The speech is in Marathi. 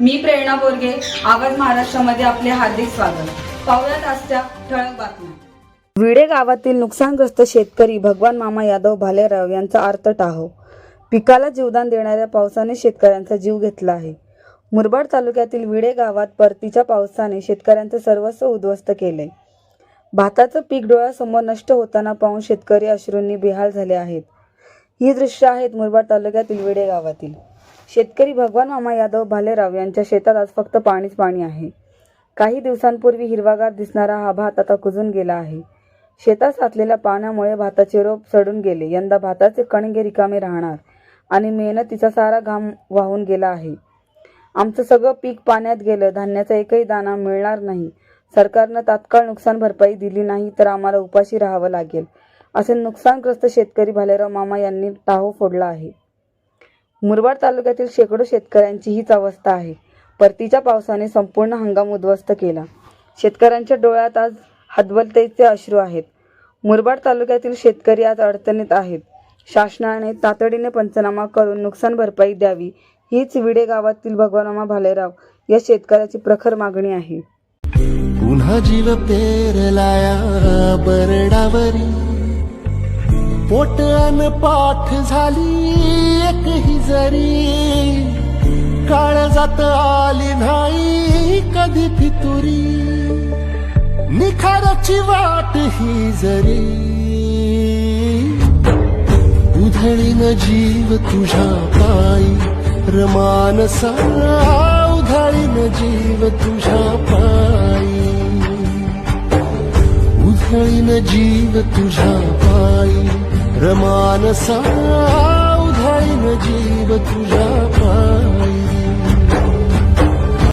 मी प्रेरणा बोरगे आवाज महाराष्ट्रामध्ये आपले हार्दिक स्वागत. पाहुयात आजच्या ठळक बातम्या. विडे गावातील नुकसानग्रस्त शेतकरी भगवान मामा यादव भालेराव यांचा अर्थ टाहो. पिकाला जीवदान देणाऱ्या पावसाने शेतकऱ्यांचा जीव घेतला आहे. मुरबाड तालुक्यातील विडे गावात परतीच्या पावसाने शेतकऱ्यांचं सर्वस्व उद्ध्वस्त केले. भाताचं पीक डोळ्यासमोर नष्ट होताना पाहून शेतकरी अश्रूंनी बेहाल झाले आहेत. ही दृश्य आहेत मुरबाड तालुक्यातील विडे गावातील. शेतकरी भगवान मामा यादव भालेराव यांच्या शेतात आज फक्त पाणीच पाणी आहे. काही दिवसांपूर्वी हिरवागार दिसणारा हा भात आता कुजून गेला आहे. शेतात साचलेल्या पाण्यामुळे भाताचे रोप सडून गेले. यंदा भाताचे कणगे रिकामे राहणार आणि मेहनतीचा सारा घाम वाहून गेला आहे. आमचं सगळं पीक पाण्यात गेलं. धान्याचा एकही दाणा मिळणार नाही. सरकारनं तात्काळ नुकसान भरपाई दिली नाही तर आम्हाला उपाशी राहावं लागेल. असे नुकसानग्रस्त शेतकरी भालेराव मामा यांनी टाहो फोडला आहे. मुरबाड तालुक्यातील शेकडो शेतकऱ्यांची हीच अवस्था आहे. परतीच्या पावसाने संपूर्ण हंगाम उद्ध्वस्त केला. शेतकऱ्यांच्या डोळ्यात आज हदबलतेचे अश्रू आहेत. मुरबाड तालुक्यातील शेतकरी आज अडचणीत आहेत. शासनाने तातडीने पंचनामा करून नुकसान भरपाई द्यावी हीच विडे गावातील भगवानामा भालेराव या शेतकऱ्याची प्रखर मागणी आहे. पुन्हा जीव पेरलाया बरडावरी. पोट अन पाठ झाली एक ही जरी. काळ जात आली नाही कधी फितुरी. निखाराची वाट ही जरी. उधळीन जीव तुझ्या पायी. रमानसा उधळीन जीव तुझ्या पायी. उधळीन जीव तुझ्या पायी. रमानसा उधळीन जीव तुझा